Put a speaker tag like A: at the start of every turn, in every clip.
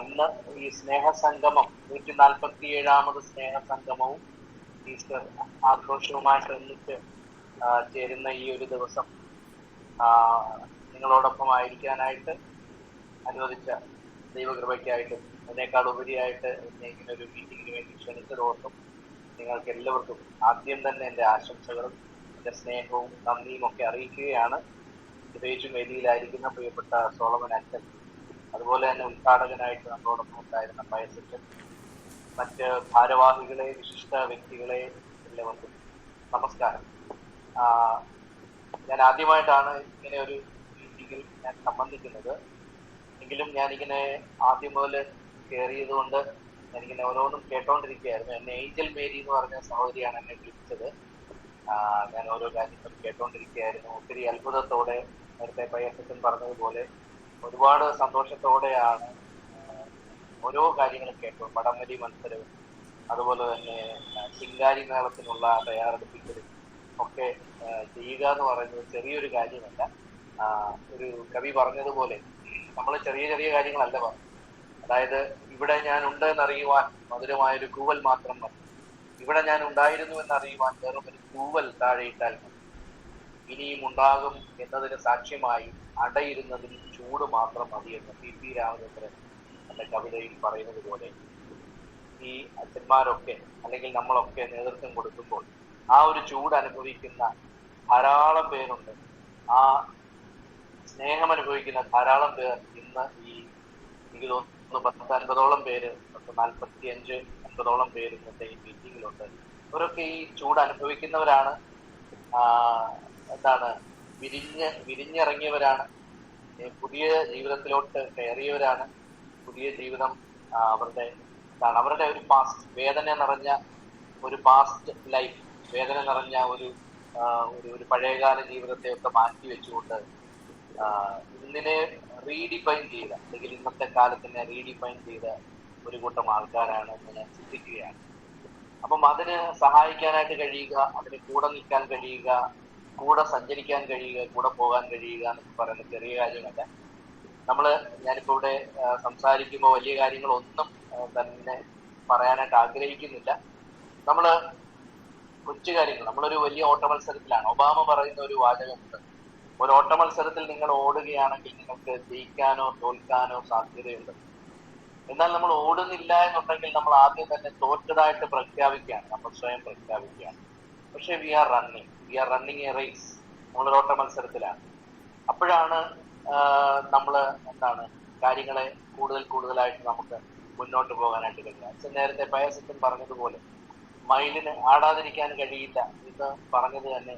A: ഇന്ന് ഈ സ്നേഹസംഗമം നൂറ്റി നാൽപ്പത്തി ഏഴാമത് സ്നേഹസംഗമവും ഈസ്റ്റർ ആഘോഷവുമായിട്ട് ഒന്നിച്ച് ചേരുന്ന ഈ ഒരു ദിവസം നിങ്ങളോടൊപ്പം ആയിരിക്കാനായിട്ട് അനുവദിച്ച ദൈവകൃപയ്ക്കായിട്ടും അതിനേക്കാൾ ഉപരിയായിട്ട് എന്നെ ഇങ്ങനെ ഒരു മീറ്റിങ്ങിന് വേണ്ടി ക്ഷണിച്ചതോർത്തും നിങ്ങൾക്ക് എല്ലാവർക്കും ആദ്യം തന്നെ എന്റെ ആശംസകളും എന്റെ സ്നേഹവും നന്ദിയും ഒക്കെ അറിയിക്കുകയാണ്. പ്രത്യേകിച്ചും വേദിയിലായിരിക്കുന്ന പ്രിയപ്പെട്ട സോളമൻ അച്ഛൻ അതുപോലെ തന്നെ ഉദ്ഘാടകനായിട്ട് നമ്മളോടൊപ്പം ഉണ്ടായിരുന്ന പയസച്ചൻ മറ്റ് ഭാരവാഹികളെ വിശിഷ്ട വ്യക്തികളെ എല്ലാവർക്കും നമസ്കാരം. ഞാൻ ആദ്യമായിട്ടാണ് ഇങ്ങനെ ഒരു മീറ്റിംഗിൽ ഞാൻ സംബന്ധിക്കുന്നത്. എങ്കിലും ഞാനിങ്ങനെ ആദ്യം മുതൽ കയറിയത് കൊണ്ട് ഞാനിങ്ങനെ ഓരോന്നും കേട്ടോണ്ടിരിക്കുകയായിരുന്നു. എന്നെ ഏഞ്ചൽ മേരി എന്ന് പറഞ്ഞ സഹോദരിയാണ് എന്നെ വിളിച്ചത്. ഞാൻ ഓരോ കാര്യങ്ങളും കേട്ടോണ്ടിരിക്കുകയായിരുന്നു. ഒത്തിരി അത്ഭുതത്തോടെ നേരത്തെ പയ്യപ്പച്ചൻ പറഞ്ഞതുപോലെ ഒരുപാട് സന്തോഷത്തോടെയാണ് ഓരോ കാര്യങ്ങളും കേട്ടു വടംവലി മത്സരവും അതുപോലെ തന്നെ ചിങ്കാരി മേളത്തിനുള്ള തയ്യാറെടുപ്പിക്കലും ഒക്കെ ചെയ്യുക എന്ന് പറയുന്നത് ചെറിയൊരു കാര്യമല്ല. ഒരു കവി പറഞ്ഞതുപോലെ നമ്മൾ ചെറിയ ചെറിയ കാര്യങ്ങളല്ല പറഞ്ഞു അതായത് ഇവിടെ ഞാൻ ഉണ്ട് എന്നറിയുവാൻ മധുരമായ ഒരു കൂവൽ മാത്രം മതി. ഇവിടെ ഞാൻ ഉണ്ടായിരുന്നു എന്നറിയുവാൻ വെറും ഒരു കൂവൽ താഴെയിട്ടാൽ മതി. ഇനിയും ഉണ്ടാകും എന്നതിന് സാക്ഷ്യമായി അടയിരുന്നതിൽ ചൂട് മാത്രം മതി എന്ന് പി പി രാമചന്ദ്രൻ എന്ന കവിതയിൽ പറയുന്നത് പോലെ. ഈ അച്ഛന്മാരൊക്കെ അല്ലെങ്കിൽ നമ്മളൊക്കെ നേതൃത്വം കൊടുക്കുമ്പോൾ ആ ഒരു ചൂട് അനുഭവിക്കുന്ന ധാരാളം പേരുണ്ട്. ആ സ്നേഹം അനുഭവിക്കുന്ന ധാരാളം പേർ ഇന്ന് ഈ എനിക്ക് തോന്നുന്നു പത്ത് അൻപതോളം പേര് പത്ത് നാൽപ്പത്തി അഞ്ച് അൻപതോളം പേര് ഇന്നത്തെ ഈ മീറ്റിങ്ങിലുണ്ട് അവരൊക്കെ ഈ ചൂട് അനുഭവിക്കുന്നവരാണ്. ആ, എന്താണ് വിരിഞ്ഞ് വിരിഞ്ഞിറങ്ങിയവരാണ്. പുതിയ ജീവിതത്തിലോട്ട് കയറിയവരാണ്. പുതിയ ജീവിതം അവരുടെ എന്താണ് അവരുടെ ഒരു പാസ്റ്റ് വേദന നിറഞ്ഞ ഒരു പാസ്റ്റ് ലൈഫ് വേദന നിറഞ്ഞ ഒരു ഒരു ഒരു പഴയകാല ജീവിതത്തെ ഒക്കെ മാറ്റി വെച്ചുകൊണ്ട് ഇന്നിനെ റീഡിഫൈൻ ചെയ്ത അല്ലെങ്കിൽ ഇന്നത്തെ കാലത്തിനെ റീഡിഫൈൻ ചെയ്ത ഒരു കൂട്ടം ആൾക്കാരാണ് എന്ന് ഞാൻ ചിന്തിക്കുകയാണ്. അപ്പം അതിന് സഹായിക്കാനായിട്ട് കഴിയുക അതിന് കൂടെ നിൽക്കാൻ കഴിയുക കൂടെ സഞ്ചരിക്കാൻ കഴിയുക കൂടെ പോകാൻ കഴിയുക എന്നൊക്കെ പറയുന്ന ചെറിയ കാര്യമല്ല നമ്മൾ ഞാനിപ്പോ ഇവിടെ സംസാരിക്കുമ്പോൾ വലിയ കാര്യങ്ങളൊന്നും തന്നെ പറയാനായിട്ട് ആഗ്രഹിക്കുന്നില്ല. നമ്മൾ കൊച്ചു കാര്യങ്ങൾ നമ്മളൊരു വലിയ ഓട്ട മത്സരത്തിലാണ് ഒബാമ പറയുന്ന ഒരു വാചകമുണ്ട്. ഒരു ഓട്ട മത്സരത്തിൽ നിങ്ങൾ ഓടുകയാണെങ്കിൽ നിങ്ങൾക്ക് ജയിക്കാനോ തോൽക്കാനോ സാധ്യതയുണ്ട്. എന്നാൽ നമ്മൾ ഓടുന്നില്ല എന്നുണ്ടെങ്കിൽ നമ്മൾ ആദ്യം തന്നെ തോറ്റതായിട്ട് പ്രഖ്യാപിക്കുകയാണ്. നമ്മൾ സ്വയം പ്രഖ്യാപിക്കുകയാണ്. പക്ഷെ we are running. We are running a race നമ്മളൊരു ഓട്ട മത്സരത്തിലാണ് അപ്പോഴാണ് നമ്മൾ എന്താണ് കാര്യങ്ങളെ കൂടുതൽ കൂടുതലായിട്ട് നമുക്ക് മുന്നോട്ട് പോകാനായിട്ട് കഴിയുക. അച്ഛൻ നേരത്തെ പയസത്തിൽ പറഞ്ഞതുപോലെ മയിലിന് ആടാതിരിക്കാൻ കഴിയില്ല എന്ന് പറഞ്ഞത് തന്നെ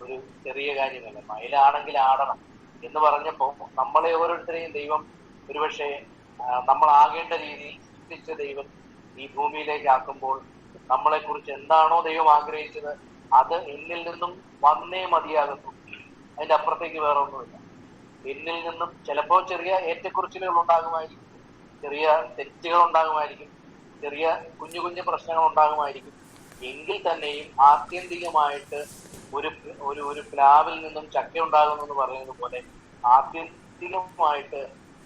A: ഒരു ചെറിയ കാര്യമല്ല. മയിലാണെങ്കിൽ ആടണം എന്ന് പറഞ്ഞപ്പോൾ നമ്മളെ ഓരോരുത്തരെയും ദൈവം ഒരുപക്ഷെ നമ്മളാകേണ്ട രീതിയിൽ സൃഷ്ടിച്ച ദൈവം ഈ ഭൂമിയിലേക്ക് ആക്കുമ്പോൾ നമ്മളെ കുറിച്ച് എന്താണോ ദൈവം ആഗ്രഹിച്ചത് അത് എന്നിൽ നിന്നും വന്നേ മതിയാകുന്നു. അതിന്റെ അപ്പുറത്തേക്ക് വേറെ ഒന്നുമില്ല. എന്നിൽ നിന്നും ചിലപ്പോൾ ചെറിയ ഏറ്റക്കുറിച്ചിലുകൾ ഉണ്ടാകുമായിരിക്കും. ചെറിയ തെറ്റുകൾ ഉണ്ടാകുമായിരിക്കും. ചെറിയ കുഞ്ഞു കുഞ്ഞു പ്രശ്നങ്ങൾ ഉണ്ടാകുമായിരിക്കും. എങ്കിൽ തന്നെയും ആത്യന്തികമായിട്ട് ഒരു ഒരു ഒരു പ്ലാവിൽ നിന്നും ചക്ക ഉണ്ടാകുന്നു എന്ന് പറയുന്നത് പോലെ ആത്യന്തികമായിട്ട്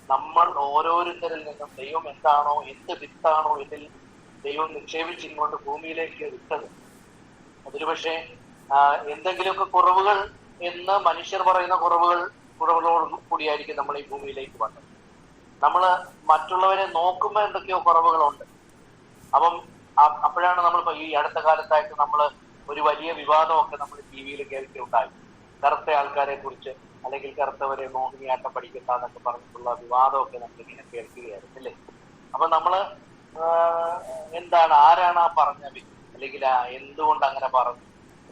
A: നമ്മൾ ഓരോരുത്തരിൽ നിന്നും ദൈവം എന്താണോ എന്ത് വിത്താണോ ഇതിൽ ദൈവം നിക്ഷേപിച്ചിങ്ങോട്ട് ഭൂമിയിലേക്ക് വിട്ടത്. അതൊരു പക്ഷേ എന്തെങ്കിലുമൊക്കെ കുറവുകൾ എന്ന് മനുഷ്യർ പറയുന്ന കുറവുകൾ കുറവുകളോട് കൂടിയായിരിക്കും നമ്മൾ ഈ ഭൂമിയിലേക്ക് വന്നത്. നമ്മൾ മറ്റുള്ളവരെ നോക്കുമ്പോൾ എന്തൊക്കെയോ കുറവുകളുണ്ട്. അപ്പം അപ്പോഴാണ് നമ്മൾ ഈ അടുത്ത കാലത്തായിട്ട് നമ്മൾ ഒരു വലിയ വിവാദമൊക്കെ നമ്മൾ ടി വിയിൽ കേൾക്കുകയുണ്ടായി കറുത്ത ആൾക്കാരെ കുറിച്ച് അല്ലെങ്കിൽ കറുത്തവരെ മോഹിനിയാട്ടം പഠിക്കണ്ട എന്നൊക്കെ പറഞ്ഞിട്ടുള്ള വിവാദമൊക്കെ നമ്മൾ ഇങ്ങനെ കേൾക്കുകയായിരുന്നു അല്ലേ? അപ്പൊ നമ്മൾ എന്താണ് ആരാണ് ആ പറഞ്ഞ വ്യക്തി? അല്ലെങ്കിൽ എന്തുകൊണ്ട് അങ്ങനെ പറഞ്ഞു?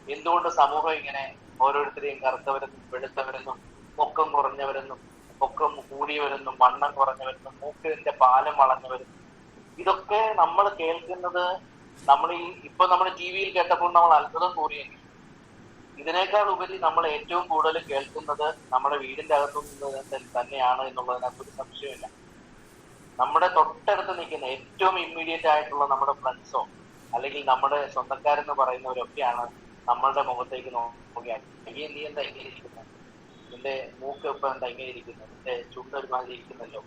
A: എന്തുകൊണ്ട് സമൂഹം ഇങ്ങനെ ഓരോരുത്തരെയും കറുത്തവരെന്നും വെളുത്തവരെന്നും പൊക്കം കുറഞ്ഞവരെന്നും പൊക്കം കൂടിയവരെന്നും വണ്ണം കുറഞ്ഞവരെന്നും മൂക്കിന്റെ പാലം വളഞ്ഞവരും ഇതൊക്കെ നമ്മൾ കേൾക്കുന്നത് നമ്മൾ ഈ ഇപ്പൊ നമ്മൾ ടി വിയിൽ കേട്ടപ്പോൾ നമ്മൾ അത്ഭുതം കൂറിയെങ്കിൽ ഇതിനേക്കാൾ ഉപരി നമ്മൾ ഏറ്റവും കൂടുതൽ കേൾക്കുന്നത് നമ്മുടെ വീടിന്റെ അകത്തു നിന്ന് തന്നെയാണ് എന്നുള്ളതിനകത്ത് ഒരു സംശയമില്ല നമ്മുടെ തൊട്ടടുത്ത് നിൽക്കുന്ന ഏറ്റവും ഇമ്മീഡിയറ്റ് ആയിട്ടുള്ള നമ്മുടെ ഫ്രണ്ട്സോ അല്ലെങ്കിൽ നമ്മുടെ സ്വന്തക്കാരെന്ന് പറയുന്നവരൊക്കെയാണ് നമ്മളുടെ മുഖത്തേക്ക് നോക്കിയാൽ നീ നീ എന്താ ഇങ്ങനെ ഇരിക്കുന്നത് നിന്റെ മൂക്ക് ഇപ്പൊ എന്താ ഇങ്ങനെ ഇരിക്കുന്നത് നിന്റെ ചുണ്ട് ഒരുമാതിരി ഇരിക്കുന്നല്ലോ.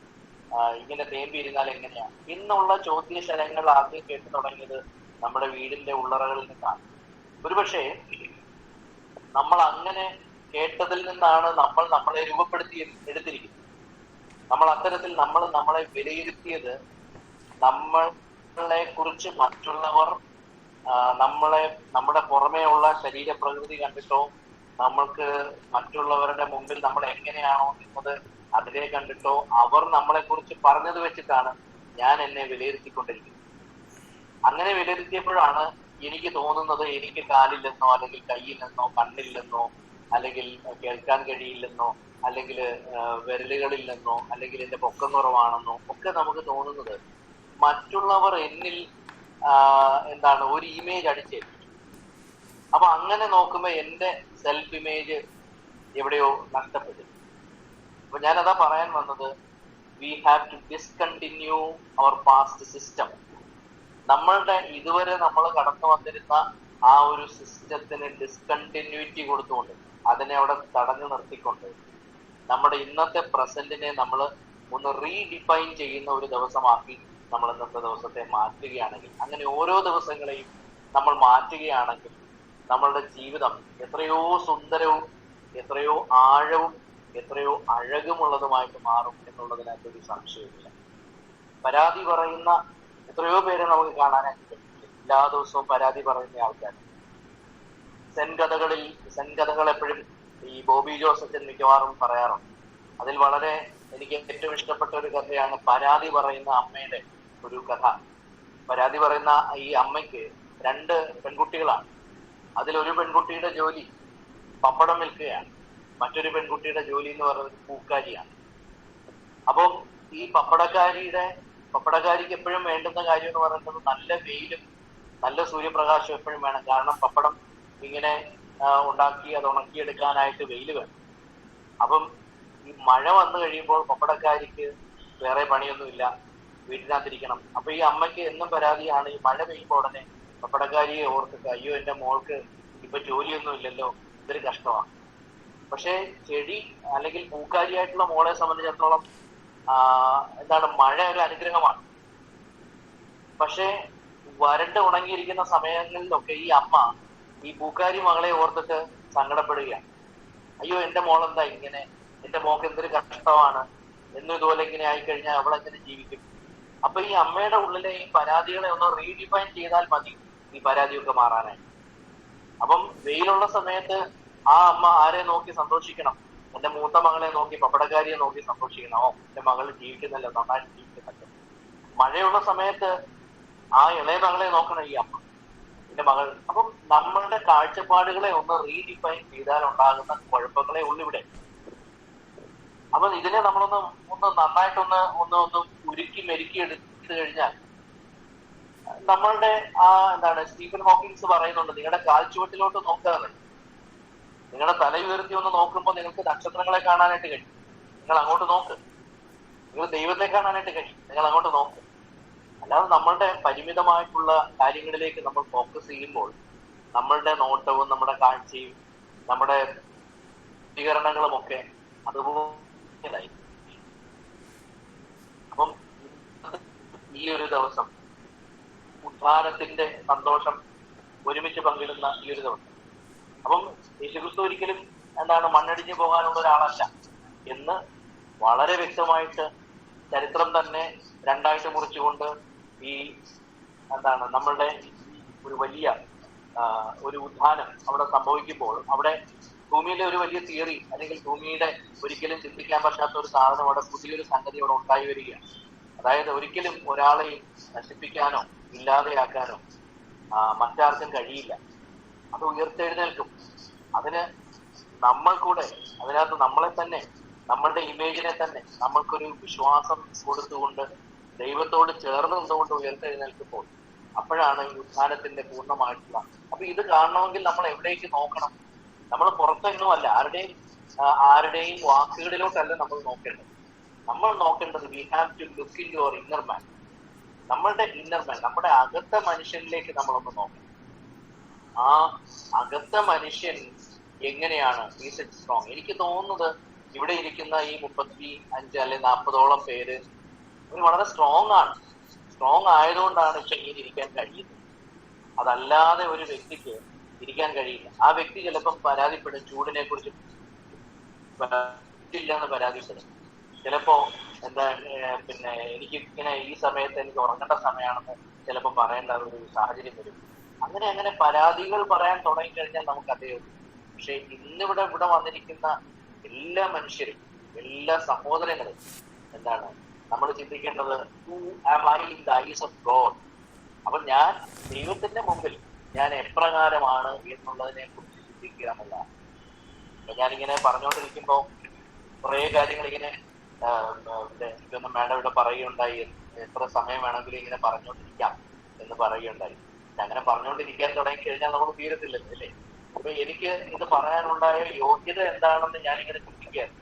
A: ഇങ്ങനെ തേമ്പി ഇരുന്നാൽ എങ്ങനെയാ? എന്നുള്ള ചോദ്യശരങ്ങൾ ആദ്യം കേട്ടു തുടങ്ങിയത് നമ്മുടെ വീടിന്റെ ഉള്ളറകളിൽ നിന്നാണ്. ഒരുപക്ഷെ നമ്മൾ അങ്ങനെ കേട്ടതിൽ നിന്നാണ് നമ്മൾ നമ്മളെ രൂപപ്പെടുത്തി എടുത്തിരിക്കുന്നത്. നമ്മൾ അത്തരത്തിൽ നമ്മൾ നമ്മളെ വിലയിരുത്തിയത് നമ്മളെ കുറിച്ച് മറ്റുള്ളവർ നമ്മളെ നമ്മുടെ പുറമേ ഉള്ള ശരീരപ്രകൃതി കണ്ടിട്ടോ നമ്മൾക്ക് മറ്റുള്ളവരുടെ മുമ്പിൽ നമ്മൾ എങ്ങനെയാണോ നിന്നത് അതിനെ കണ്ടിട്ടോ അവർ നമ്മളെ കുറിച്ച് പറഞ്ഞത് വെച്ചിട്ടാണ് ഞാൻ എന്നെ വിലയിരുത്തിക്കൊണ്ടിരിക്കുന്നത്. അങ്ങനെ വിലയിരുത്തിയപ്പോഴാണ് എനിക്ക് തോന്നുന്നത് എനിക്ക് കാലില്ലെന്നോ അല്ലെങ്കിൽ കൈയില്ലെന്നോ കണ്ണില്ലെന്നോ അല്ലെങ്കിൽ കേൾക്കാൻ കഴിയില്ലെന്നോ അല്ലെങ്കിൽ വിരലുകളില്ലെന്നോ അല്ലെങ്കിൽ എന്റെ പൊക്കം കുറവാണെന്നോ ഒക്കെ നമുക്ക് തോന്നുന്നത് മറ്റുള്ളവർ എന്നിൽ എന്താണ് ഒരു ഇമേജ് അടിച്ചേൽപ്പിച്ചു. അപ്പൊ അങ്ങനെ നോക്കുമ്പോ എന്റെ സെൽഫ് ഇമേജ് എവിടെയോ നഷ്ടപ്പെട്ടു. അപ്പൊ ഞാനതാ പറയാൻ വന്നത് we have to discontinue our past system നമ്മളുടെ ഇതുവരെ നമ്മൾ കടന്നു വന്നിരുന്ന ആ ഒരു സിസ്റ്റത്തിന് ഡിസ്കണ്ടിന്യൂറ്റി കൊടുത്തുകൊണ്ട് അതിനെ അവിടെ തടഞ്ഞു നിർത്തിക്കൊണ്ട് നമ്മുടെ ഇന്നത്തെ പ്രസന്റിനെ നമ്മൾ ഒന്ന് റീഡിഫൈൻ ചെയ്യുന്ന ഒരു ദിവസമാക്കി നമ്മൾ ഇന്നത്തെ ദിവസത്തെ മാറ്റുകയാണെങ്കിൽ അങ്ങനെ ഓരോ ദിവസങ്ങളെയും നമ്മൾ മാറ്റുകയാണെങ്കിൽ നമ്മളുടെ ജീവിതം എത്രയോ സുന്ദരവും എത്രയോ ആഴവും എത്രയോ അഴകുമുള്ളതുമായിട്ട് മാറും എന്നുള്ളതിനകത്ത് ഒരു സംശയമില്ല പരാതി പറയുന്ന എത്രയോ പേരെ നമുക്ക് കാണാനായിട്ട് എല്ലാ ദിവസവും പരാതി പറയുന്ന ആൾക്കാർ. സെൻകഥകളിൽ സെൻകഥകൾ എപ്പോഴും ഈ ബോബി ജോസഫൻ മിക്കവാറും പറയാറുണ്ട്. അതിൽ വളരെ എനിക്ക് ഏറ്റവും ഇഷ്ടപ്പെട്ട ഒരു കഥയാണ് പരാതി പറയുന്ന അമ്മയുടെ ഒരു കഥ. പരാതി പറയുന്ന ഈ അമ്മയ്ക്ക് രണ്ട് പെൺകുട്ടികളാണ്. അതിലൊരു പെൺകുട്ടിയുടെ ജോലി പപ്പടം വിൽക്കുകയാണ്. മറ്റൊരു പെൺകുട്ടിയുടെ ജോലി എന്ന് പറയുന്നത് പൂക്കാരിയാണ്. അപ്പം ഈ പപ്പടക്കാരിയുടെ പപ്പടക്കാരിക്ക് എപ്പോഴും വേണ്ടുന്ന കാര്യം എന്ന് പറയുന്നത് നല്ല വെയിലും നല്ല സൂര്യപ്രകാശം എപ്പോഴും വേണം. കാരണം പപ്പടം ഇങ്ങനെ ഉണ്ടാക്കി അത് ഉണക്കിയെടുക്കാനായിട്ട് വെയിൽ വേണം. അപ്പം ഈ മഴ വന്നു കഴിയുമ്പോൾ പപ്പടക്കാരിക്ക് വേറെ പണിയൊന്നുമില്ല. വീട്ടിനകത്തിരിക്കണം അപ്പൊ ഈ അമ്മയ്ക്ക് എന്നും പരാതിയാണ് ഈ മഴ പെയ്യുമ്പോൾ ഉടനെ പപ്പടക്കാരിയെ ഓർത്തിട്ട് അയ്യോ എന്റെ മോൾക്ക് ഇപ്പൊ ജോലിയൊന്നും ഇല്ലല്ലോ ഇതൊരു കഷ്ടമാണ് പക്ഷേ ചെടി അല്ലെങ്കിൽ പൂക്കാരിയായിട്ടുള്ള മോളെ സംബന്ധിച്ചിടത്തോളം എന്താണ് മഴ ഒരു അനുഗ്രഹമാണ്. പക്ഷേ വരണ്ട് ഉണങ്ങിയിരിക്കുന്ന സമയങ്ങളിലൊക്കെ ഈ അമ്മ ഈ പൂക്കാരി മകളെ ഓർത്തിട്ട് സങ്കടപ്പെടുകയാണ്. അയ്യോ എന്റെ മോളെന്താ ഇങ്ങനെ? എന്റെ മോക്ക് എന്തൊരു കഷ്ടമാണ്? എന്നും ഇതുപോലെ ഇങ്ങനെ ആയിക്കഴിഞ്ഞാൽ അവളെങ്ങനെ ജീവിക്കും? അപ്പൊ ഈ അമ്മയുടെ ഉള്ളിലെ ഈ പരാതികളെ ഒന്ന് റീഡിഫൈൻ ചെയ്താൽ മതി ഈ പരാതിയൊക്കെ മാറാനായി. അപ്പം വെയിലുള്ള സമയത്ത് ആ അമ്മ ആരെ നോക്കി സന്തോഷിക്കണം? എന്റെ മൂത്ത മകളെ നോക്കി പപ്പടക്കാരിയെ നോക്കി സന്തോഷിക്കണം. ഓ എന്റെ മകൾ ജീവിക്കുന്നല്ലോ നന്നായിട്ട് ജീവിക്കുന്നല്ലോ. മഴയുള്ള സമയത്ത് ആ ഇളയ മകളെ നോക്കണം ഈ അമ്മ എന്റെ മകൾ. അപ്പം നമ്മളുടെ കാഴ്ചപ്പാടുകളെ ഒന്ന് റീഡിഫൈൻ ചെയ്താൽ ഉണ്ടാകുന്ന കുഴപ്പങ്ങളെ ഉള്ളു ഇവിടെ അപ്പൊ ഇതിനെ നമ്മളൊന്ന് ഒന്ന് നന്നായിട്ടൊന്ന് ഒന്ന് ഒന്ന് ഉരുക്കി മെരുക്കി എടുത്തു കഴിഞ്ഞാൽ നമ്മളുടെ ആ എന്താണ് സ്റ്റീഫൻ ഹോക്കിങ്സ് പറയുന്നുണ്ട് നിങ്ങളുടെ കാൽച്ചുവട്ടിലോട്ട് നോക്കാതെ നിങ്ങളുടെ തല ഉയർത്തി ഒന്ന് നോക്കുമ്പോൾ നിങ്ങൾക്ക് നക്ഷത്രങ്ങളെ കാണാനായിട്ട് കഴിയും. നിങ്ങൾ അങ്ങോട്ട് നോക്ക്. നിങ്ങൾ ദൈവത്തെ കാണാനായിട്ട് കഴിയും. നിങ്ങൾ അങ്ങോട്ട് നോക്ക്. അല്ലാതെ നമ്മളുടെ പരിമിതമായിട്ടുള്ള കാര്യങ്ങളിലേക്ക് നമ്മൾ ഫോക്കസ് ചെയ്യുമ്പോൾ നമ്മളുടെ നോട്ടവും നമ്മുടെ കാഴ്ചയും നമ്മുടെ പ്രതികരണങ്ങളും ഒക്കെ അതുപോലെ അപ്പം ഈ ഒരു ദിവസം ഉദ്ധാരത്തിന്റെ സന്തോഷം ഒരുമിച്ച് പങ്കിടുന്ന ഈ ഒരു ദിവസം. അപ്പം യേശുക്രിസ്തു ഒരിക്കലും എന്താണ് മണ്ണടിഞ്ഞു പോകാനുള്ള ഒരാളല്ല എന്ന് വളരെ വ്യക്തമായിട്ട് ചരിത്രം തന്നെ രണ്ടായിട്ട് മുറിച്ചുകൊണ്ട് ഈ എന്താണ് നമ്മളുടെ ഒരു വലിയ ഒരു ഉദ്ധാനം അവിടെ സംഭവിക്കുമ്പോൾ അവിടെ ഭൂമിയിലെ ഒരു വലിയ തിയറി അല്ലെങ്കിൽ ഭൂമിയുടെ ഒരിക്കലും ചിന്തിക്കാൻ പറ്റാത്ത ഒരു സാധനം അവിടെ പുതിയൊരു സംഗതി അവിടെ ഉണ്ടായി വരികയാണ്. അതായത് ഒരിക്കലും ഒരാളെയും നശിപ്പിക്കാനോ ഇല്ലാതെയാക്കാനോ മറ്റാർക്കും കഴിയില്ല. അത് ഉയർത്തെഴുന്നേൽക്കും. അതിന് നമ്മൾ കൂടെ അതിനകത്ത് നമ്മളെ തന്നെ നമ്മളുടെ ഇമേജിനെ തന്നെ നമ്മൾക്കൊരു വിശ്വാസം കൊടുത്തുകൊണ്ട് ദൈവത്തോട് ചേർന്ന് നിന്നുകൊണ്ട് ഉയർത്തെഴുന്നേൽക്കുമ്പോൾ അപ്പോഴാണ് ഈ ഉത്ഥാനത്തിന്റെ പൂർണമായിട്ടുള്ള. അപ്പൊ ഇത് കാണണമെങ്കിൽ നമ്മൾ എവിടേക്ക് നോക്കണം? നമ്മൾ പുറത്തെങ്ങുമല്ല ആരുടെയും ആരുടെയും വാക്കുകളിലോട്ടല്ല നമ്മൾ നോക്കേണ്ടത്. നമ്മൾ നോക്കേണ്ടത് we have to look in your inner man നമ്മളുടെ ഇന്നർ മാൻ നമ്മുടെ അകത്ത മനുഷ്യനിലേക്ക് നമ്മളൊന്ന് നോക്കണം. ആ അകത്ത മനുഷ്യൻ എങ്ങനെയാണ്? ഈസ് ഇറ്റ് സ്ട്രോങ് എനിക്ക് തോന്നുന്നത് ഇവിടെ ഇരിക്കുന്ന ഈ മുപ്പത്തി അഞ്ച് അല്ലെ നാൽപ്പതോളം പേര് അവർ വളരെ സ്ട്രോങ് ആണ്. സ്ട്രോങ് ആയതുകൊണ്ടാണ് ഇപ്പൊ ഇങ്ങനെ ഇരിക്കാൻ കഴിയുന്നത്. അതല്ലാതെ ഒരു വ്യക്തിക്ക് ഇരിക്കാൻ കഴിയില്ല. ആ വ്യക്തി ചിലപ്പം പരാതിപ്പെടും. ചൂടിനെ കുറിച്ച് ഇല്ലെന്ന് പരാതിപ്പെടും. ചിലപ്പോ എന്താ പിന്നെ എനിക്ക് ഇങ്ങനെ ഈ സമയത്ത് എനിക്ക് ഉറങ്ങേണ്ട സമയമാണെന്ന് ചിലപ്പോൾ പറയേണ്ട ഒരു സാഹചര്യം വരും. അങ്ങനെ അങ്ങനെ പരാതികൾ പറയാൻ തുടങ്ങിക്കഴിഞ്ഞാൽ നമുക്ക് അതേ ഉള്ളൂ. പക്ഷെ ഇന്നിവിടെ ഇവിടെ വന്നിരിക്കുന്ന എല്ലാ മനുഷ്യരും എല്ലാ സഹോദരങ്ങളും എന്താണ് നമ്മൾ ചിന്തിക്കേണ്ടത് who I in the eyes of God അപ്പൊ ഞാൻ ദൈവത്തിന്റെ മുമ്പിൽ ഞാൻ എപ്രകാരമാണ് എന്നുള്ളതിനെ കുറിച്ച് ചിന്തിക്കുക എന്നുള്ളതാണ് അപ്പൊ ഞാനിങ്ങനെ പറഞ്ഞുകൊണ്ടിരിക്കുമ്പോ കുറേ കാര്യങ്ങൾ ഇങ്ങനെ ഇതൊന്നും മാഡം ഇവിടെ പറയുകയുണ്ടായി. എത്ര സമയം വേണമെങ്കിലും ഇങ്ങനെ പറഞ്ഞുകൊണ്ടിരിക്കാം എന്ന് പറയുകയുണ്ടായി. അങ്ങനെ പറഞ്ഞുകൊണ്ടിരിക്കാൻ തുടങ്ങി കഴിഞ്ഞാൽ നമ്മൾ തീരത്തില്ല അല്ലേ? അപ്പൊ എനിക്ക് ഇത് പറയാനുണ്ടായ യോഗ്യത എന്താണെന്ന് ഞാനിങ്ങനെ ചിന്തിക്കുകയാണ്.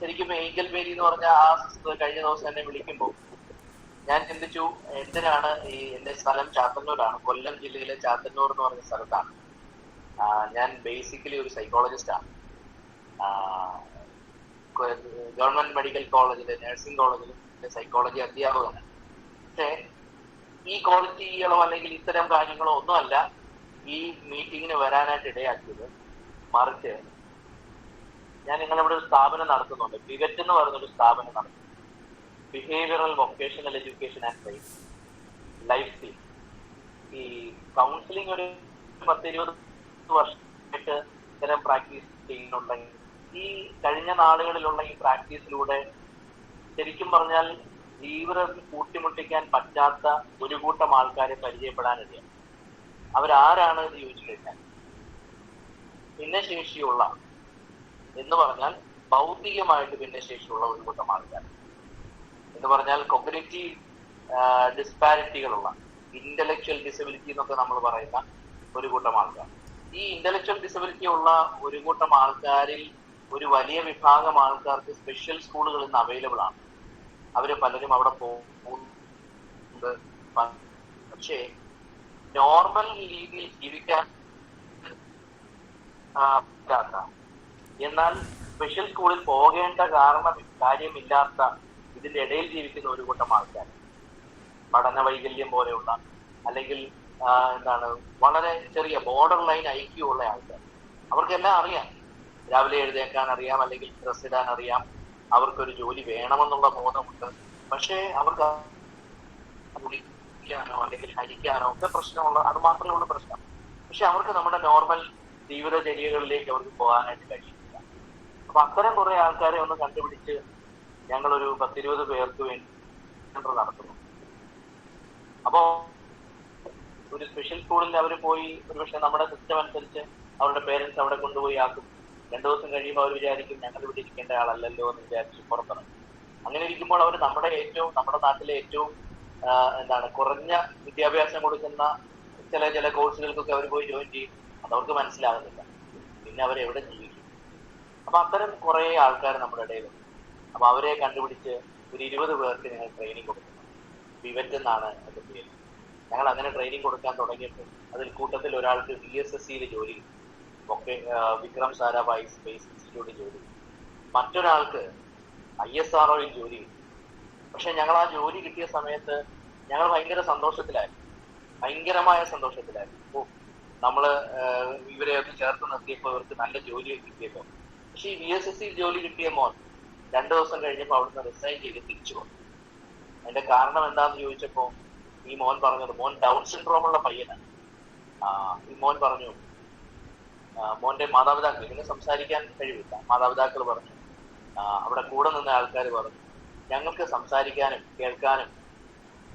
A: ശരിക്കും ഏഞ്ചൽ മേരി എന്ന് പറഞ്ഞ ആ കഴിഞ്ഞ ദിവസം എന്നെ വിളിക്കുമ്പോൾ ഞാൻ ചിന്തിച്ചു എന്തിനാണ് ഈ എന്റെ സ്ഥലം ചാത്തന്നൂരാണ്? കൊല്ലം ജില്ലയിലെ ചാത്തന്നൂർ എന്ന് പറഞ്ഞ സ്ഥലത്താണ്. ഞാൻ ബേസിക്കലി ഒരു സൈക്കോളജിസ്റ്റ് ആണ്. ഗവൺമെന്റ് മെഡിക്കൽ കോളേജിലെ നഴ്സിംഗ് കോളേജിലും സൈക്കോളജി അധ്യാപകനാണ്. പക്ഷേ ഈ ക്വാളിറ്റികളോ അല്ലെങ്കിൽ ഇത്തരം കാര്യങ്ങളോ ഒന്നുമല്ല ഈ മീറ്റിങ്ങിന് വരാനായിട്ട് ഇടയാക്കിയത് മറിച്ച്. ഞാൻ നിങ്ങളിവിടെ ഒരു സ്ഥാപനം നടത്തുന്നുണ്ട്. പിവറ്റ് എന്ന് പറയുന്നൊരു സ്ഥാപനം നടത്തുന്നു behavioural vocational education and training life skill ഈ കൗൺസിലിംഗ് ഒരു പത്തിരുപത് വർഷമായിട്ട് ഇത്തരം പ്രാക്ടീസ് ചെയ്യുന്നുണ്ടെങ്കിൽ ഈ കഴിഞ്ഞ നാളുകളിലുള്ള ഈ പ്രാക്ടീസിലൂടെ ശരിക്കും പറഞ്ഞാൽ ജീവിതം കൂട്ടിമുട്ടിക്കാൻ പറ്റാത്ത ഒരു കൂട്ടം ആൾക്കാരെ പരിചയപ്പെടാനിടയാണ് അവരാരാണ് എന്ന് ചോദിച്ചു കഴിഞ്ഞാൽ ഭിന്നശേഷിയുള്ള എന്ന് പറഞ്ഞാൽ ഭൗതികമായിട്ട് ഭിന്നശേഷിയുള്ള ഒരു കൂട്ടം ആൾക്കാർ. എന്ന് പറഞ്ഞാൽ കൊഗ്നേറ്റീവ് ഡിസ്പാരിറ്റികളുള്ള ഇന്റലക്ച്വൽ ഡിസബിലിറ്റി എന്നൊക്കെ നമ്മൾ പറയുന്ന ഒരു കൂട്ടം ആൾക്കാർ. ഈ ഇന്റലക്ച്വൽ ഡിസബിലിറ്റി ഉള്ള ഒരു കൂട്ടം ആൾക്കാരിൽ ഒരു വലിയ വിഭാഗം ആൾക്കാർക്ക് സ്പെഷ്യൽ സ്കൂളുകൾ ഇന്ന് അവൈലബിൾ ആണ്. അവർ പലരും അവിടെ പോകുന്നുണ്ട്. പക്ഷേ നോർമൽ രീതിയിൽ ജീവിക്കാൻ എന്നാൽ സ്പെഷ്യൽ സ്കൂളിൽ പോകേണ്ട കാരണം കാര്യമില്ലാത്ത ഇതിന്റെ ഇടയിൽ ജീവിക്കുന്ന ഒരു കൂട്ടം ആൾക്കാർ പഠന വൈകല്യം പോലെയുള്ള അല്ലെങ്കിൽ എന്താണ് വളരെ ചെറിയ ബോർഡർ ലൈൻ ഐക്യു ഉള്ള ആൾക്കാർ അവർക്കെല്ലാം അറിയാം. രാവിലെ എഴുതേക്കാൻ അറിയാം അല്ലെങ്കിൽ ഡ്രസ് ഇടാൻ അറിയാം. അവർക്കൊരു ജോലി വേണമെന്നുള്ള ബോധമുണ്ട്. പക്ഷേ അവർക്ക് കുടിക്കാനോ അല്ലെങ്കിൽ ഹരിക്കാനോ ഒക്കെ പ്രശ്നമുള്ള അത് മാത്രമേ ഉള്ളൂ പ്രശ്നം. പക്ഷെ അവർക്ക് നമ്മുടെ നോർമൽ ജീവിതചര്യകളിലേക്ക് അവർക്ക് പോകാനായിട്ട് കഴിയില്ല. അപ്പൊ അത്തരം കുറെ ആൾക്കാരെ ഒന്ന് കണ്ടുപിടിച്ച് ഞങ്ങളൊരു പത്തിരുപത് പേർക്ക് വേണ്ടി നടത്തുന്നു. അപ്പോ ഒരു സ്പെഷ്യൽ സ്കൂളിൽ അവർ പോയി ഒരുപക്ഷെ നമ്മുടെ സിസ്റ്റം അനുസരിച്ച് അവരുടെ പേരൻസ് അവിടെ കൊണ്ടുപോയി ആക്കും. രണ്ടു ദിവസം കഴിയുമ്പോൾ അവർ വിചാരിക്കും ഞങ്ങൾ ഇവിടെ ഇരിക്കേണ്ട ആളല്ലല്ലോ എന്ന് വിചാരിച്ച് പുറത്തിറങ്ങും. അങ്ങനെ ഇരിക്കുമ്പോൾ അവർ നമ്മുടെ ഏറ്റവും നമ്മുടെ നാട്ടിലെ ഏറ്റവും എന്താണ് കുറഞ്ഞ വിദ്യാഭ്യാസം കൊടുക്കുന്ന ചില ചില കോഴ്സുകൾക്കൊക്കെ അവർ പോയി ജോയിൻ ചെയ്യും. അതവർക്ക് മനസ്സിലാകുന്നില്ല. പിന്നെ അവരെവിടെ ജീവിക്കും? അപ്പൊ അത്തരം കുറെ ആൾക്കാർ നമ്മുടെ ഇടയിലുണ്ട്. അപ്പൊ അവരെ കണ്ടുപിടിച്ച് ഒരു ഇരുപത് പേർക്ക് ഞങ്ങൾ ട്രെയിനിങ് കൊടുക്കുന്നു വിവറ്റ് എന്നാണ് എന്റെ പേര്. ഞങ്ങൾ അങ്ങനെ ട്രെയിനിങ് കൊടുക്കാൻ തുടങ്ങിയപ്പോൾ അതിൽ കൂട്ടത്തിൽ ഒരാൾക്ക് ബി എസ് എസ് സിയിൽ ജോലി ഒക്കെ വിക്രം സാരാഭായ് സ്പേസ് ഇൻസ്റ്റിറ്റ്യൂട്ടിൽ ജോലി മറ്റൊരാൾക്ക് ഐ എസ് ആർ ഒയിൽ ജോലി പക്ഷെ ഞങ്ങൾ ആ ജോലി കിട്ടിയ സമയത്ത് ഞങ്ങൾ ഭയങ്കര സന്തോഷത്തിലായിരുന്നു. ഭയങ്കരമായ സന്തോഷത്തിലായിരുന്നു. ഓ നമ്മൾ ഇവരെ ഒക്കെ ചേർത്ത് നിർത്തിയപ്പോൾ ഇവർക്ക് നല്ല ജോലി കിട്ടിയല്ലോ. പക്ഷെ ഈ ബി എസ് എസ് സി ജോലി കിട്ടിയ മോൻ രണ്ടു ദിവസം കഴിഞ്ഞപ്പോൾ അവിടുന്ന് റിസൈൻ ചെയ്ത് തിരിച്ചു വന്നു. അതിന്റെ കാരണം എന്താന്ന് ചോദിച്ചപ്പോ ഈ മോൻ പറഞ്ഞത് മോൻ ഡൗൺ സിൻഡ്രോം ഉള്ള പയ്യനാണ്. ഈ മോൻ പറഞ്ഞു മോന്റെ മാതാപിതാക്കൾ ഇങ്ങനെ സംസാരിക്കാൻ കഴിവില്ല. മാതാപിതാക്കൾ പറഞ്ഞു അവിടെ കൂടെ നിന്ന ആൾക്കാർ പറഞ്ഞു ഞങ്ങൾക്ക് സംസാരിക്കാനും കേൾക്കാനും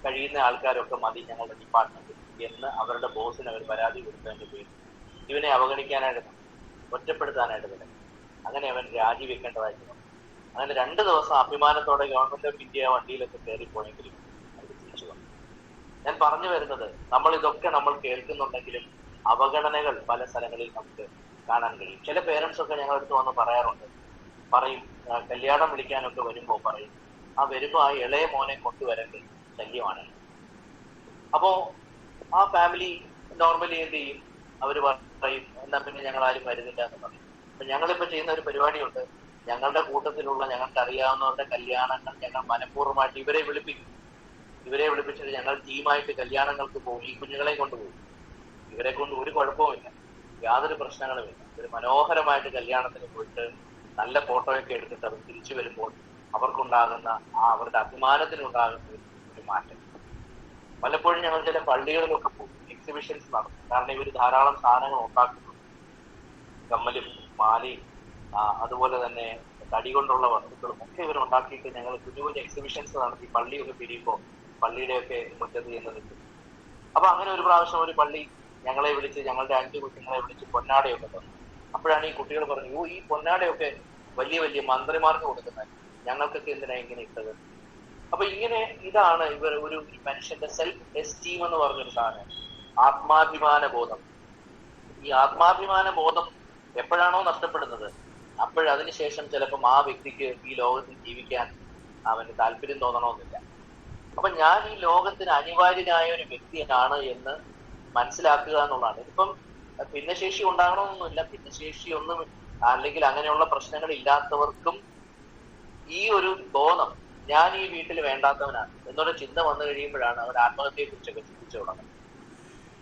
A: കഴിയുന്ന ആൾക്കാരൊക്കെ മതി ഞങ്ങളുടെ ഡിപ്പാർട്ട്മെന്റിൽ എന്ന് അവരുടെ ബോസിന് അവർ പരാതി കൊടുത്തതിന്റെ പേരിൽ. ഇവനെ അവഗണിക്കാനായിട്ട് ഒറ്റപ്പെടുത്താനായിട്ട് അങ്ങനെ അവൻ രാജിവെക്കേണ്ടതായിട്ട് അങ്ങനെ രണ്ട് ദിവസം അഭിമാനത്തോടെ ഗവൺമെന്റ് ഓഫ് ഇന്ത്യ വണ്ടിയിലൊക്കെ കയറിപ്പോയെങ്കിലും അവർ തിരിച്ചു വന്നു. ഞാൻ പറഞ്ഞു വരുന്നത് നമ്മൾ ഇതൊക്കെ നമ്മൾ കേൾക്കുന്നുണ്ടെങ്കിലും അവഗണനകൾ പല സ്ഥലങ്ങളിൽ നമുക്ക് കാണാൻ കഴിയും. ചില പേരൻസ് ഒക്കെ ഞങ്ങളടുത്ത് വന്ന് പറയാറുണ്ട്. പറയും കല്യാണം വിളിക്കാനൊക്കെ വരുമ്പോൾ പറയും ആ വരുമ്പോ ആ ഇളയ മോനെ കൊണ്ടുവരേണ്ട ശല്യമാണ്. അപ്പോ ആ ഫാമിലി നോർമലി എന്ത് ചെയ്യും? അവർ പറയും എന്നാ പിന്നെ ഞങ്ങൾ ആരും വരുന്നില്ല എന്ന് പറയും. അപ്പൊ ഞങ്ങളിപ്പോ ചെയ്യുന്ന ഒരു പരിപാടിയുണ്ട് ഞങ്ങളുടെ കൂട്ടത്തിലുള്ള ഞങ്ങൾക്ക് അറിയാവുന്നവരുടെ കല്യാണങ്ങൾ ഞങ്ങൾ മനഃപൂർവമായിട്ട് ഇവരെ വിളിപ്പിക്കും. ഇവരെ വിളിപ്പിച്ചിട്ട് ഞങ്ങൾ ടീമായിട്ട് കല്യാണങ്ങൾക്ക് പോകും. ഈ കുഞ്ഞുങ്ങളെ കൊണ്ടുപോകും. ഇവരെ കൊണ്ട് ഒരു കുഴപ്പവുമില്ല. യാതൊരു പ്രശ്നങ്ങളുമില്ല. ഒരു മനോഹരമായിട്ട് കല്യാണത്തിന് പോയിട്ട് നല്ല ഫോട്ടോയൊക്കെ എടുത്തിട്ട് അവർ തിരിച്ചു വരുമ്പോൾ അവർക്കുണ്ടാകുന്ന ആ അവരുടെ അഭിമാനത്തിനുണ്ടാകുന്ന ഒരു- മാറ്റം. പലപ്പോഴും ഞങ്ങൾ ചില പള്ളികളിലൊക്കെ പോകും. എക്സിബിഷൻസ് നടത്തും. കാരണം ഇവർ ധാരാളം സാധനങ്ങൾ ഉണ്ടാക്കുന്നുണ്ട്. കമ്മലും മാലയും അതുപോലെ തന്നെ തടി കൊണ്ടുള്ള വസ്തുക്കളും ഒക്കെ ഇവർ ഉണ്ടാക്കിയിട്ട് ഞങ്ങൾ കുഞ്ഞു കുഞ്ഞു എക്സിബിഷൻസ് നടത്തി പള്ളിയൊക്കെ പിരിയുമ്പോൾ പള്ളിയുടെയൊക്കെ മുറ്റത്ത് നിൽക്കും. അപ്പൊ അങ്ങനെ ഒരു പ്രാവശ്യം ഒരു പള്ളി ഞങ്ങളെ വിളിച്ച് ഞങ്ങളുടെ അഞ്ച് കുട്ടികളെ വിളിച്ച് പൊന്നാടയൊക്കെ തന്നു. അപ്പോഴാണ് ഈ കുട്ടികൾ പറഞ്ഞു ഓ ഈ പൊന്നാടയൊക്കെ വലിയ വലിയ മന്ത്രിമാർക്ക് കൊടുക്കുന്നത്. ഞങ്ങൾക്കൊക്കെ എന്തിനാ ഇങ്ങനെ ഇട്ടത്? അപ്പൊ ഇങ്ങനെ ഇതാണ് ഇവർ ഒരു മനുഷ്യന്റെ സെൽഫ് എസ്റ്റീം എന്ന് പറഞ്ഞൊരു സാധനം. ആത്മാഭിമാന ബോധം. ഈ ആത്മാഭിമാന ബോധം എപ്പോഴാണോ നഷ്ടപ്പെടുന്നത്? അപ്പോഴതിനുശേഷം ചിലപ്പം ആ വ്യക്തിക്ക് ഈ ലോകത്തിൽ ജീവിക്കാൻ അവന് താല്പര്യം തോന്നണമെന്നില്ല. അപ്പൊ ഞാൻ ഈ ലോകത്തിന് അനിവാര്യനായ ഒരു വ്യക്തിയാണ് എന്ന് മനസ്സിലാക്കുക എന്നുള്ളതാണ്. ഇതിപ്പം ഭിന്നശേഷി ഉണ്ടാകണമെന്നൊന്നുമില്ല. ഭിന്നശേഷി ഒന്നും അല്ലെങ്കിൽ അങ്ങനെയുള്ള പ്രശ്നങ്ങൾ ഇല്ലാത്തവർക്കും ഈ ഒരു ബോധം ഞാൻ ഈ വീട്ടിൽ വേണ്ടാത്തവനാണ് എന്നൊരു ചിന്ത വന്നു കഴിയുമ്പോഴാണ് അവർ ആത്മഹത്യയെ കുറിച്ചൊക്കെ ചിന്തിച്ചു തുടങ്ങുന്നത്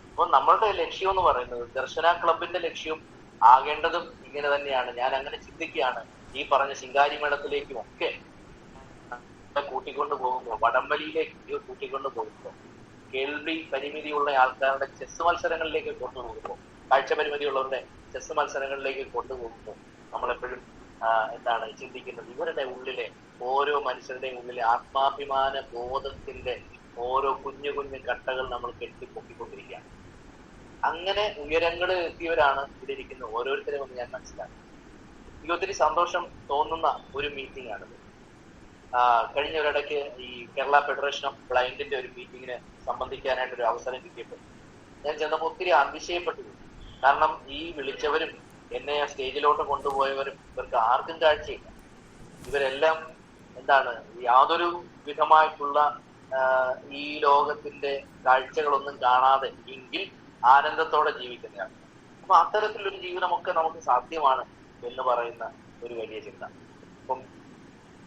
A: അപ്പൊ നമ്മളുടെ ലക്ഷ്യം എന്ന് പറയുന്നത് ദർശന ക്ലബിന്റെ ലക്ഷ്യം ആകേണ്ടതും ഇങ്ങനെ തന്നെയാണ്. ഞാൻ അങ്ങനെ ചിന്തിക്കുകയാണ്. ഈ പറഞ്ഞ ശിങ്കാരി മേളത്തിലേക്കും ഒക്കെ കൂട്ടിക്കൊണ്ടു പോകുമ്പോൾ വടംവലിയിലേക്ക് കൂട്ടിക്കൊണ്ടു പോകുമ്പോൾ കേൾവി പരിമിതിയുള്ള ആൾക്കാരുടെ ചെസ് മത്സരങ്ങളിലേക്ക് കൊണ്ടുപോകുമ്പോൾ കാഴ്ച പരിമിതിയുള്ളവരുടെ ചെസ് മത്സരങ്ങളിലേക്ക് കൊണ്ടുപോകുമ്പോൾ നമ്മളെപ്പോഴും എന്താണ് ചിന്തിക്കുന്നത്? ഇവരുടെ ഉള്ളിലെ ഓരോ മനുഷ്യരുടെയും ഉള്ളിലെ ആത്മാഭിമാന ബോധത്തിന്റെ ഓരോ കുഞ്ഞു കുഞ്ഞു കട്ടകൾ നമ്മൾ കെട്ടിപ്പൊക്കിക്കൊണ്ടിരിക്കുകയാണ്. അങ്ങനെ ഉയരങ്ങളിൽ എത്തിയവരാണ് ഇവിടെ ഇരിക്കുന്ന ഓരോരുത്തരും കൊണ്ട് ഞാൻ മനസ്സിലാക്കി എനിക്ക് ഒത്തിരി സന്തോഷം തോന്നുന്ന ഒരു മീറ്റിംഗ് ആണിത്. കഴിഞ്ഞ ഒരിടയ്ക്ക് ഈ കേരള ഫെഡറേഷൻ ഓഫ് ബ്ലൈൻഡിന്റെ ഒരു മീറ്റിങ്ങിന് സംബന്ധിക്കാനായിട്ട് ഒരു അവസരം കിട്ടിയപ്പോൾ ഞാൻ ചെന്നപ്പോൾ ഒത്തിരി അതിശയപ്പെട്ടു. കാരണം ഈ വിളിച്ചവരും എന്നെ ആ സ്റ്റേജിലോട്ട് കൊണ്ടുപോയവരും ഇവർക്ക് ആർക്കും കാഴ്ചയില്ല. ഇവരെല്ലാം എന്താണ് യാതൊരു വിധമായിട്ടുള്ള ഈ ലോകത്തിന്റെ കാഴ്ചകളൊന്നും കാണാതെ എങ്കിൽ ആനന്ദത്തോടെ ജീവിക്കുന്നതാണ്. അപ്പൊ അത്തരത്തിലൊരു ജീവിതമൊക്കെ നമുക്ക് സാധ്യമാണ് എന്ന് പറയുന്ന ഒരു വലിയ ചിന്ത. അപ്പം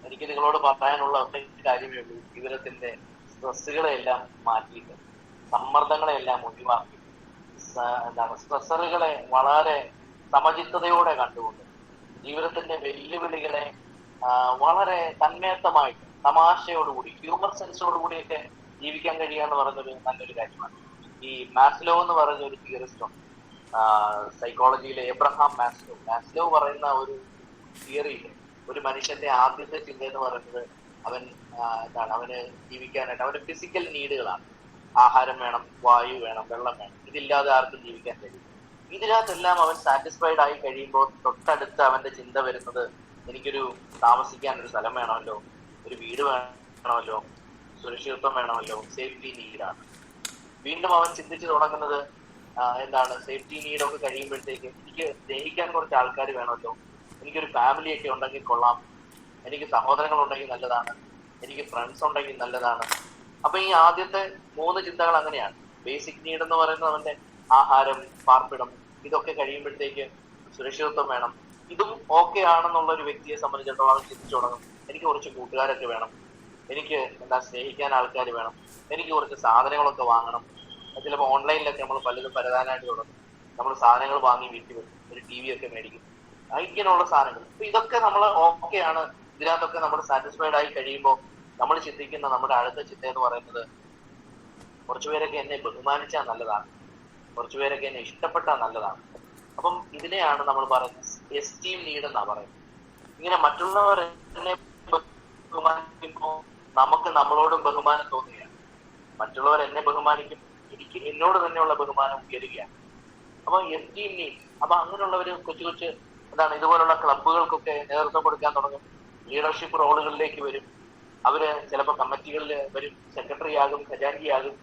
A: എനിക്ക് നിങ്ങളോട് പറയാനുള്ള കാര്യമേ ഉള്ളൂ. ജീവിതത്തിന്റെ സ്ട്രെസ്സുകളെല്ലാം മാറ്റിയിട്ട് സമ്മർദ്ദങ്ങളെല്ലാം ഒഴിവാക്കി എന്താണ് സ്ട്രെസ്സറുകളെ വളരെ സമചിത്തതയോടെ കണ്ടുകൊണ്ട് ജീവിതത്തിന്റെ വെല്ലുവിളികളെ വളരെ തന്മയത്തമായിട്ട് തമാശയോടുകൂടി ഹ്യൂമർ സെൻസോടുകൂടിയൊക്കെ ജീവിക്കാൻ കഴിയുക എന്ന് പറയുന്നത് നല്ലൊരു കാര്യമാണ്. ഈ മാസ്ലോ എന്ന് പറയുന്ന ഒരു തിയറിസ്റ്റ് ഉണ്ട്. സൈക്കോളജിയിലെ എബ്രഹാം മാസ്ലോ. മാസ്ലോ പറയുന്ന ഒരു തിയറിയിൽ ഒരു മനുഷ്യന്റെ ആദ്യത്തെ ചിന്ത എന്ന് പറയുന്നത് അവൻ എന്താണ് അവന് ജീവിക്കാനായിട്ട് അവന്റെ ഫിസിക്കൽ നീഡുകളാണ് ആഹാരം വേണം വായു വേണം വെള്ളം വേണം. ഇതില്ലാതെ ആർക്കും ജീവിക്കാൻ കഴിയും ഇതിനകത്തെല്ലാം അവൻ സാറ്റിസ്ഫൈഡ് ആയി കഴിയുമ്പോൾ തൊട്ടടുത്ത് അവന്റെ ചിന്ത വരുന്നത് എനിക്കൊരു താമസിക്കാൻ ഒരു സ്ഥലം വേണമല്ലോ ഒരു വീട് വേണമല്ലോ സുരക്ഷിതത്വം വേണമല്ലോ സേഫ്റ്റി നീഡാണ് വീണ്ടും അവൻ ചിന്തിച്ചു തുടങ്ങുന്നത് എന്താണ് സേഫ്റ്റി നീഡൊക്കെ കഴിയുമ്പോഴത്തേക്ക് എനിക്ക് സ്നേഹിക്കാൻ കുറച്ച് ആൾക്കാർ വേണമല്ലോ. എനിക്കൊരു ഫാമിലി ഒക്കെ ഉണ്ടെങ്കിൽ കൊള്ളാം. എനിക്ക് സഹോദരങ്ങൾ ഉണ്ടെങ്കിൽ നല്ലതാണ്. എനിക്ക് ഫ്രണ്ട്സ് ഉണ്ടെങ്കിൽ നല്ലതാണ്. അപ്പൊ ഈ ആദ്യത്തെ മൂന്ന് ചിന്തകൾ അങ്ങനെയാണ്. ബേസിക് നീഡ് എന്ന് പറയുന്നത് അവന്റെ ആഹാരം പാർപ്പിടം ഇതൊക്കെ കഴിയുമ്പോഴത്തേക്ക് സുരക്ഷിതത്വം വേണം. ഇതും ഓക്കെ ആണെന്നുള്ള ഒരു വ്യക്തിയെ സംബന്ധിച്ചിടത്തോളം അവൻ ചിന്തിച്ചു തുടങ്ങും. എനിക്ക് കുറച്ച് കൂട്ടുകാരൊക്കെ വേണം. എനിക്ക് എന്താ സ്നേഹിക്കാൻ ആൾക്കാർ വേണം. എനിക്ക് കുറച്ച് സാധനങ്ങളൊക്കെ വാങ്ങണം. ചിലപ്പോൾ ഓൺലൈനിലൊക്കെ നമ്മൾ പലതും പരതാനായിട്ട് തുടങ്ങും. നമ്മൾ സാധനങ്ങൾ വാങ്ങി വീട്ടിൽ വെക്കും. ഒരു ടി വി ഒക്കെ മേടിക്കും. ഇങ്ങനെയുള്ള സാധനങ്ങൾ. അപ്പൊ ഇതൊക്കെ നമ്മൾ ഓക്കെയാണ് ഇതിനകത്തൊക്കെ നമ്മൾ സാറ്റിസ്ഫൈഡ് ആയി കഴിയുമ്പോൾ നമ്മൾ ചിന്തിക്കുന്ന നമ്മുടെ അടുത്ത ചിന്ത എന്ന് പറയുന്നത് കുറച്ചുപേരൊക്കെ എന്നെ ബഹുമാനിച്ചാൽ നല്ലതാണ്. കുറച്ചുപേരൊക്കെ എന്നെ ഇഷ്ടപ്പെട്ടാൽ നല്ലതാണ്. അപ്പം ഇതിനെയാണ് നമ്മൾ പറയുന്നത് എസ്റ്റീം നീഡ് എന്നാ പറയുന്നത്. ഇങ്ങനെ മറ്റുള്ളവർ എന്നെ ബഹുമാനിക്കുമ്പോൾ നമുക്ക് നമ്മളോടും ബഹുമാനം തോന്നുകയാണ്. മറ്റുള്ളവർ എന്നെ ബഹുമാനിക്കും. എനിക്ക് എന്നോട് തന്നെയുള്ള ബഹുമാനം ഉയരുകയാണ്. അപ്പൊ എസ്റ്റീം എം അപ്പൊ അങ്ങനെയുള്ളവര് കൊച്ചു കൊച്ചു എന്താണ് ഇതുപോലുള്ള ക്ലബുകൾക്കൊക്കെ നേതൃത്വം കൊടുക്കാൻ തുടങ്ങും. ലീഡർഷിപ്പ് റോളുകളിലേക്ക് വരും. അവർ ചിലപ്പോൾ കമ്മിറ്റികളിൽ വരും. സെക്രട്ടറി ആകും ഖജാൻജി ആകും.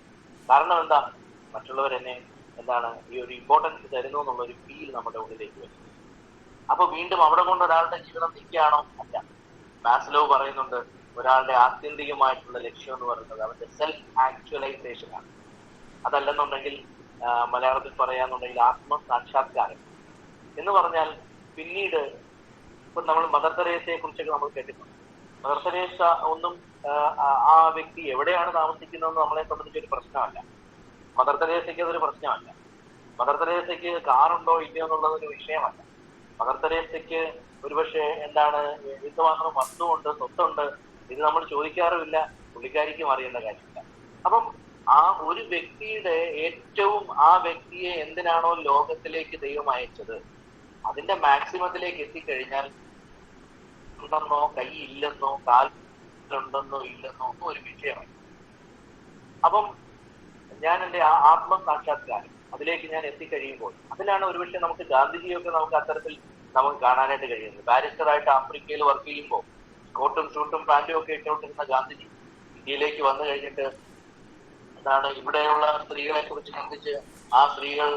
A: കാരണം എന്താ? മറ്റുള്ളവരെന്നെ എന്താണ് ഈ ഒരു ഇമ്പോർട്ടൻസ് തരുന്നു എന്നുള്ള ഒരു ഫീൽ നമ്മുടെ ഉള്ളിലേക്ക് വരും. അപ്പൊ വീണ്ടും അവിടെ കൊണ്ട് ഒരാളുടെ ജീവിതം നിൽക്കുകയാണോ? അല്ല. മാസ്ലോ പറയുന്നുണ്ട് ഒരാളുടെ ആത്യന്തികമായിട്ടുള്ള ലക്ഷ്യം എന്ന് പറയുന്നത് അവന്റെ സെൽഫ് ആക്ച്വലൈസേഷൻ ആണ്. അതല്ലെന്നുണ്ടെങ്കിൽ മലയാളത്തിൽ പറയാന്നുണ്ടെങ്കിൽ ആത്മസാക്ഷാത്കാരം എന്ന് പറഞ്ഞാൽ പിന്നീട് ഇപ്പൊ നമ്മൾ മദർ തെരേസയെ കുറിച്ചൊക്കെ നമ്മൾ കേട്ടിട്ടുണ്ട്. മദർ തെരേസ ഒന്നും ആ, വ്യക്തി എവിടെയാണ് താമസിക്കുന്നതെന്ന് നമ്മളെ സംബന്ധിച്ച് ഒരു പ്രശ്നമല്ല. മദർ തെരേസയ്ക്ക് അതൊരു പ്രശ്നമല്ല. മദർ തെരേസയ്ക്ക് കാറുണ്ടോ ഇല്ലയോ എന്നുള്ളത് ഒരു വിഷയമല്ല. മദർ തെരേസയ്ക്ക് ഒരുപക്ഷെ എന്താണ് എന്ത് വാങ്ങണം? വസ്തുവുണ്ട് സ്വത്തുണ്ട്. ഇത് നമ്മൾ ചോദിക്കാറുമില്ല. പുള്ളിക്കാരിക്കും അറിയേണ്ട കാര്യമില്ല. അപ്പം ആ ഒരു വ്യക്തിയുടെ ഏറ്റവും ആ വ്യക്തിയെ എന്തിനാണോ ലോകത്തിലേക്ക് ദൈവം അയച്ചത്? അതിന്റെ മാക്സിമത്തിലേക്ക് എത്തിക്കഴിഞ്ഞാൽ ഉണ്ടെന്നോ കൈ ഇല്ലെന്നോ കാലുണ്ടെന്നോ ഇല്ലെന്നോ ഒന്നും ഒരു വിഷയമായി അപ്പം ഞാൻ എന്റെ ആ ആത്മസാക്ഷാത്കാരം അതിലേക്ക് ഞാൻ എത്തിക്കഴിയുമ്പോൾ അതിലാണ് ഒരുപക്ഷെ നമുക്ക് ഗാന്ധിജിയൊക്കെ നമുക്ക് അത്തരത്തിൽ നമുക്ക് കാണാനായിട്ട് കഴിയുന്നത്. ബാരിസ്റ്ററായിട്ട് ആഫ്രിക്കയിൽ വർക്ക് ചെയ്യുമ്പോൾ കോട്ടും ഷൂട്ടും പാന്റും ഒക്കെ ഇട്ടുകൊണ്ടിരുന്ന ഗാന്ധിജി ഇന്ത്യയിലേക്ക് വന്നു കഴിഞ്ഞിട്ട് എന്താണ് ഇവിടെയുള്ള സ്ത്രീകളെ കുറിച്ച് ചിന്തിച്ച് ആ സ്ത്രീകൾ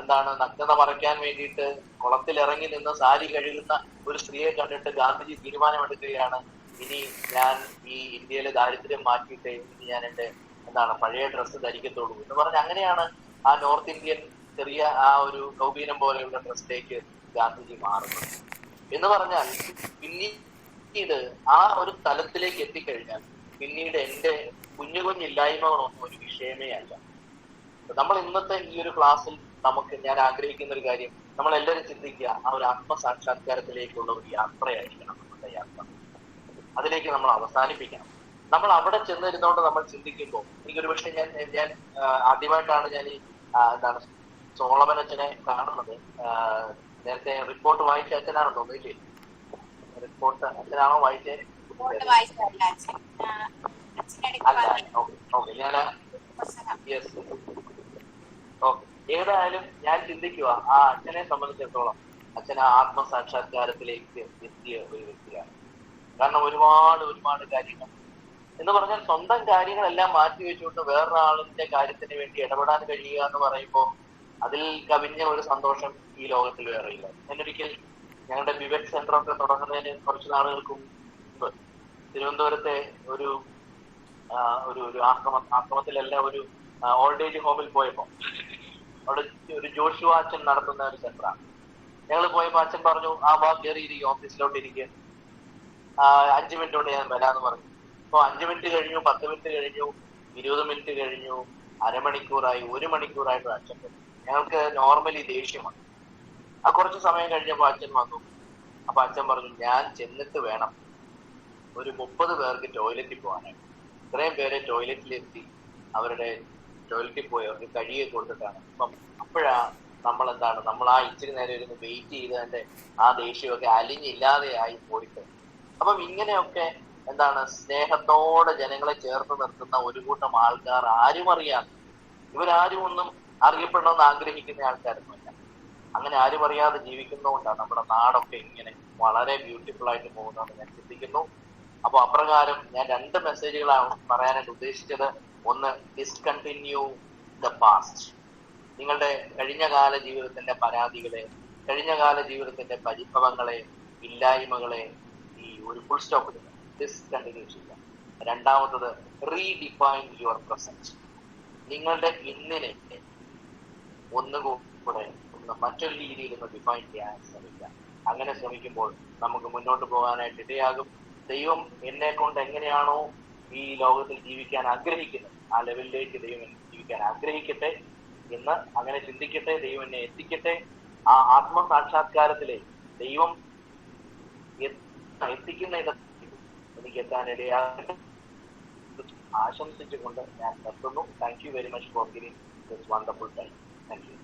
A: എന്താണ് നഗ്നത മറയ്ക്കാൻ വേണ്ടിയിട്ട് കുളത്തിൽ ഇറങ്ങി നിന്ന് സാരി കഴുകുന്ന ഒരു സ്ത്രീയെ കണ്ടിട്ട് ഗാന്ധിജി തീരുമാനമെടുക്കുകയാണ്. ഇനി ഞാൻ ഈ ഇന്ത്യയിലെ ദാരിദ്ര്യം മാറ്റിയിട്ട് ഇനി ഞാൻ എന്റെ എന്താണ് പഴയ ഡ്രസ്സ് ധരിക്കത്തുള്ളൂ എന്ന് പറഞ്ഞ് അങ്ങനെയാണ് ആ നോർത്ത് ഇന്ത്യൻ ചെറിയ ആ ഒരു കൗബീനം പോലെയുള്ള ഡ്രസ്സിലേക്ക് ഗാന്ധിജി മാറുന്നത്. എന്ന് പറഞ്ഞാൽ പിന്നീട് ആ ഒരു തലത്തിലേക്ക് എത്തിക്കഴിഞ്ഞാൽ പിന്നീട് എന്റെ കുഞ്ഞു കുഞ്ഞില്ലായ്മകളൊന്നും ഒരു വിഷയമേ അല്ല. നമ്മൾ ഇന്നത്തെ ഈ ഒരു ക്ലാസ്സിൽ നമുക്ക് ഞാൻ ആഗ്രഹിക്കുന്ന ഒരു കാര്യം നമ്മൾ എല്ലാവരും ചിന്തിക്കുക ആ ഒരു ആത്മസാക്ഷാത്കാരത്തിലേക്കുള്ള ഒരു യാത്രയായിരിക്കണം നമ്മുടെ യാത്ര. അതിലേക്ക് നമ്മൾ അവസാനിപ്പിക്കണം. നമ്മൾ അവിടെ ചെന്നിരുന്നോണ്ട് നമ്മൾ ചിന്തിക്കുമ്പോൾ എനിക്കൊരു പക്ഷേ ഞാൻ ഞാൻ ആദ്യമായിട്ടാണ് ഞാൻ ഈ എന്താണ് സോളമൻ അച്ഛനെ കാണുന്നത് നേരത്തെ റിപ്പോർട്ട് വായിച്ച അച്ഛനാണെന്ന് തോന്നിയില്ലേ റിപ്പോർട്ട് അച്ഛനാണോ വായിച്ചേ? ഓക്കെ ഞാൻ ഓക്കെ ഏതായാലും ഞാൻ ചിന്തിക്കുക ആ അച്ഛനെ സംബന്ധിച്ചിടത്തോളം അച്ഛൻ ആ ആത്മസാക്ഷാത്കാരത്തിലേക്ക് എത്തിയ ഒരു വ്യക്തിയാണ്. കാരണം ഒരുപാട് ഒരുപാട് കാര്യങ്ങൾ. എന്ന് പറഞ്ഞാൽ സ്വന്തം കാര്യങ്ങളെല്ലാം മാറ്റി വെച്ചുകൊണ്ട് വേറൊരാളിന്റെ കാര്യത്തിന് വേണ്ടി ഇടപെടാൻ കഴിയുക എന്ന് പറയുമ്പോൾ അതിൽ കവിഞ്ഞ ഒരു സന്തോഷം ഈ ലോകത്തിൽ വേറെയില്ല. ഞാനൊരിക്കൽ ഞങ്ങളുടെ വിവേക് സെന്റർ ഒക്കെ തുടങ്ങുന്നതിന് കുറച്ച് നാളുകൾക്ക് തിരുവനന്തപുരത്തെ ഒരു ഒരു ഒരു ആക്രമ ആക്രമത്തിലല്ല ഒരു ഓൾഡ് ഏജ് ഹോമിൽ പോയപ്പോ. അവിടെ ഒരു ജോഷു അച്ഛൻ നടത്തുന്ന ഒരു സെന്ററാണ് ഞങ്ങൾ പോയപ്പോ അച്ഛൻ പറഞ്ഞു ആ വാ കയറി ഇരിക്കും. ഓഫീസിലോട്ട് ഇരിക്കുക അഞ്ചു മിനിറ്റ് കൊണ്ട് ഞാൻ വരാന്ന് പറഞ്ഞു. അപ്പൊ അഞ്ചു മിനിറ്റ് കഴിഞ്ഞു പത്ത് മിനിറ്റ് കഴിഞ്ഞു ഇരുപത് മിനിറ്റ് കഴിഞ്ഞു അരമണിക്കൂറായി ഒരു മണിക്കൂറായിട്ട് അച്ഛൻ ഞങ്ങൾക്ക് നോർമലി ദേഷ്യമാണ്. ആ കുറച്ച് സമയം കഴിഞ്ഞപ്പോ അച്ഛൻ വന്നു. അപ്പൊ അച്ഛൻ പറഞ്ഞു ഞാൻ ചെന്നിട്ട് വേണം ഒരു മുപ്പത് പേർക്ക് ടോയ്ലറ്റിൽ പോകാനായിട്ട്. ഇത്രയും പേരെ ടോയ്ലറ്റിലെത്തി അവരുടെ ടോയ്ലറ്റിൽ പോയി അവർക്ക് കഴിയെ കൊടുത്തിട്ടാണ്. അപ്പം അപ്പോഴാ നമ്മൾ എന്താണ് നമ്മൾ ആ ഇച്ചിരി നേരം ഇരുന്ന് വെയിറ്റ് ചെയ്തതിന്റെ ആ ദേഷ്യമൊക്കെ അലിഞ്ഞില്ലാതെ ആയി പോയിട്ട്. അപ്പം ഇങ്ങനെയൊക്കെ എന്താണ് സ്നേഹത്തോടെ ജനങ്ങളെ ചേർത്ത് നിർത്തുന്ന ഒരു കൂട്ടം ആൾക്കാർ ആരും അറിയാതെ ഇവരാരും ഒന്നും അറിയപ്പെടണമെന്ന് ആഗ്രഹിക്കുന്ന ആൾക്കാരൊന്നുമില്ല. അങ്ങനെ ആരും അറിയാതെ ജീവിക്കുന്നതുകൊണ്ടാണ് നമ്മുടെ നാടൊക്കെ ഇങ്ങനെ വളരെ ബ്യൂട്ടിഫുൾ ആയിട്ട് പോകുന്നതെന്ന് ഞാൻ ചിന്തിക്കുന്നു. അപ്പൊ അപ്രകാരം ഞാൻ രണ്ട് മെസ്സേജുകളാണ് പറയാനായിട്ട് ഉദ്ദേശിച്ചത്. ഒന്ന് ഡിസ്കണ്ടിന്യൂ ദ പാസ്റ്റ് നിങ്ങളുടെ കഴിഞ്ഞ കഴിഞ്ഞകാല ജീവിതത്തിന്റെ പരാതികളെ കഴിഞ്ഞകാല ജീവിതത്തിന്റെ പരിഭവങ്ങളെ ഇല്ലായ്മകളെ ഈ ഒരു ഫുൾ സ്റ്റോപ്പ് ഡിസ്കണ്ടിന്യൂ ചെയ്യുക. രണ്ടാമത്തത് റീഡിഫൈൻ യുവർ പ്രസന്റ് നിങ്ങളുടെ ഇന്നിനെ ഒന്നുകൂടെ ഒന്ന് മറ്റൊരു രീതിയിൽ ഒന്ന് ഡിഫൈൻ ചെയ്യാൻ ശ്രമിക്കുക. അങ്ങനെ ശ്രമിക്കുമ്പോൾ നമുക്ക് മുന്നോട്ട് പോകാനായിട്ട് ഇടയാകും. ദൈവം എന്നെ കൊണ്ട് എങ്ങനെയാണോ ഈ ലോകത്തിൽ ജീവിക്കാൻ ആഗ്രഹിക്കുന്നത്? ആ ലെവലിലേക്ക് ദൈവം ജീവിക്കാൻ ആഗ്രഹിക്കട്ടെ എന്ന് അങ്ങനെ ചിന്തിക്കട്ടെ ദൈവം എന്നെ എത്തിക്കട്ടെ. ആ ആത്മസാക്ഷാത്കാരത്തിലെ ദൈവം എത്ത- എത്തിക്കുന്ന ഇടത്ത് എനിക്ക് എത്താൻ ഇടയാകട്ടെ. ആശംസിച്ചുകൊണ്ട് ഞാൻ നിർത്തുന്നു. Thank you very much for giving this wonderful time thank you